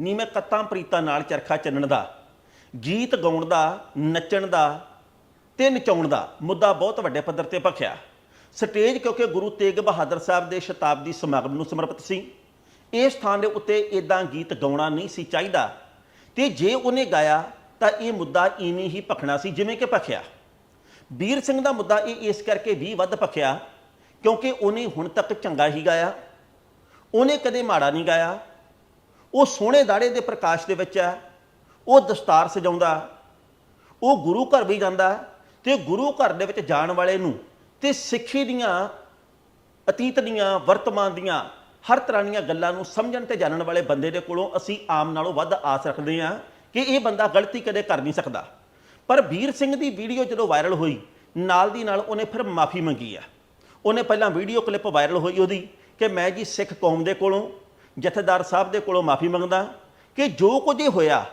ਨੀ ਮੈਂ ਕੱਤਾਂ ਪ੍ਰੀਤਾਂ ਨਾਲ ਚਰਖਾ ਚੰਨਣ ਦਾ, ਗੀਤ ਗਾਉਣ ਦਾ, ਨੱਚਣ ਦਾ ਤੇ ਨਚਾਉਣ ਦਾ ਮੁੱਦਾ ਬਹੁਤ ਵੱਡੇ ਪੱਧਰ ਤੇ ਭਖਿਆ। ਸਟੇਜ ਕਿਉਂਕਿ ਗੁਰੂ ਤੇਗ ਬਹਾਦਰ ਸਾਹਿਬ ਦੇ ਸ਼ਤਾਬਦੀ ਸਮਾਗਮ ਨੂੰ ਸਮਰਪਿਤ ਸੀ। ਇਸ ਸਥਾਨ ਦੇ ਉੱਤੇ ਇਦਾਂ ਗੀਤ ਗਾਉਣਾ ਨਹੀਂ ਸੀ ਚਾਹੀਦਾ ਤੇ ਜੇ ਉਹਨੇ ਗਾਇਆ ਤਾਂ ਇਹ ਮੁੱਦਾ ਇਵੇਂ ਹੀ ਭਖਣਾ ਸੀ ਜਿਵੇਂ ਕਿ ਭਖਿਆ। ਵੀਰ ਸਿੰਘ ਦਾ ਮੁੱਦਾ ਇਹ ਇਸ ਕਰਕੇ ਵੀ ਵੱਧ ਭਖਿਆ ਕਿਉਂਕਿ ਉਹਨੇ ਹੁਣ ਤੱਕ ਚੰਗਾ ਹੀ ਗਾਇਆ। ਉਹਨੇ ਕਦੇ ਮਾੜਾ ਨਹੀਂ ਗਾਇਆ। ਉਹ ਸੋਹਣੇ ਦਾੜੇ ਦੇ ਪ੍ਰਕਾਸ਼ ਦੇ ਵਿੱਚ ਹੈ, ਉਹ ਦਸਤਾਰ ਸਜਾਉਂਦਾ ਉਹ ਗੁਰੂ ਘਰ ਵੀ ਜਾਂਦਾ ਤੇ ਗੁਰੂ ਘਰ ਦੇ ਵਿੱਚ ਜਾਣ ਵਾਲੇ ਨੂੰ ਤੇ ਸਿੱਖੀ ਦੀਆਂ ਅਤੀਤ ਦੀਆਂ, ਵਰਤਮਾਨ ਦੀਆਂ ਹਰ ਤਰ੍ਹਾਂ ਦੀਆਂ ਗੱਲਾਂ ਨੂੰ ਸਮਝਣ ਤੇ ਜਾਣਨ ਵਾਲੇ ਬੰਦੇ ਦੇ ਕੋਲੋਂ ਅਸੀਂ ਆਮ ਨਾਲੋਂ ਵੱਧ ਆਸ ਰੱਖਦੇ ਹਾਂ ਕਿ ਇਹ ਬੰਦਾ ਗਲਤੀ ਕਦੇ ਕਰ ਨਹੀਂ ਸਕਦਾ। ਪਰ ਵੀਰ ਸਿੰਘ ਦੀ ਵੀਡੀਓ ਜਦੋਂ ਵਾਇਰਲ ਹੋਈ, ਨਾਲ ਦੀ ਨਾਲ ਉਹਨੇ ਫਿਰ ਮਾਫੀ ਮੰਗੀ ਆ ਉਹਨੇ ਪਹਿਲਾਂ ਵੀਡੀਓ ਕਲਿੱਪ ਵਾਇਰਲ ਹੋਈ ਉਹਦੀ ਕਿ ਮੈਂ ਜੀ ਸਿੱਖ ਕੌਮ ਦੇ ਕੋਲੋਂ ਜਥੇਦਾਰ ਸਾਹਿਬ ਦੇ ਕੋਲੋਂ ਮਾਫੀ ਮੰਗਦਾ ਕਿ ਜੋ ਕੁਝ ਇਹ ਹੋਇਆ,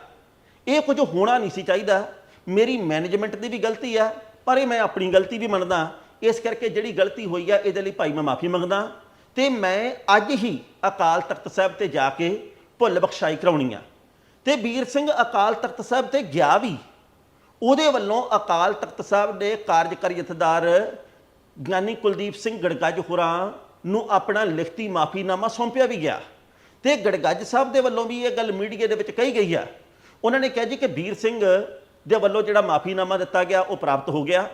ਇਹ ਕੁਝ ਹੋਣਾ ਨਹੀਂ ਸੀ ਚਾਹੀਦਾ। ਮੇਰੀ ਮੈਨੇਜਮੈਂਟ ਦੀ ਵੀ ਗਲਤੀ ਆ, ਪਰ ਇਹ ਮੈਂ ਆਪਣੀ ਗਲਤੀ ਵੀ ਮੰਨਦਾ। ਇਸ ਕਰਕੇ ਜਿਹੜੀ ਗਲਤੀ ਹੋਈ ਆ, ਇਹਦੇ ਲਈ ਭਾਈ ਮੈਂ ਮਾਫੀ ਮੰਗਦਾ। ਤੇ ਮੈਂ ਅੱਜ ਹੀ ਅਕਾਲ ਤਖਤ ਸਾਹਿਬ ਤੇ ਜਾ ਕੇ ਭੁੱਲ ਬਖਸ਼ਾਈ ਕਰਾਉਣੀ ਆ। ਤੇ ਵੀਰ ਸਿੰਘ ਅਕਾਲ ਤਖਤ ਸਾਹਿਬ ਤੇ ਗਿਆ ਵੀ, ਉਹਦੇ ਵੱਲੋਂ ਅਕਾਲ ਤਖਤ ਸਾਹਿਬ ਦੇ ਕਾਰਜਕਾਰੀ ਜਥੇਦਾਰ ਗਿਆਨੀ ਕੁਲਦੀਪ ਸਿੰਘ ਗੜਗੱਜ ਹੋਰਾਂ ਨੂੰ ਆਪਣਾ ਲਿਖਤੀ ਮਾਫੀਨਾਮਾ ਸੌਂਪਿਆ ਵੀ ਗਿਆ। ਤੇ ਗੜਗੱਜ ਸਾਹਿਬ ਦੇ ਵੱਲੋਂ ਵੀ ਇਹ ਗੱਲ ਮੀਡੀਆ ਦੇ ਵਿੱਚ ਕਹੀ ਗਈ ਆ। ਉਹਨਾਂ ਨੇ ਕਿਹਾ ਜੀ ਕਿ ਵੀਰ ਸਿੰਘ ਦੇ ਵੱਲੋਂ ਜਿਹੜਾ ਮਾਫੀਨਾਮਾ ਦਿੱਤਾ ਗਿਆ, ਉਹ ਪ੍ਰਾਪਤ ਹੋ ਗਿਆ।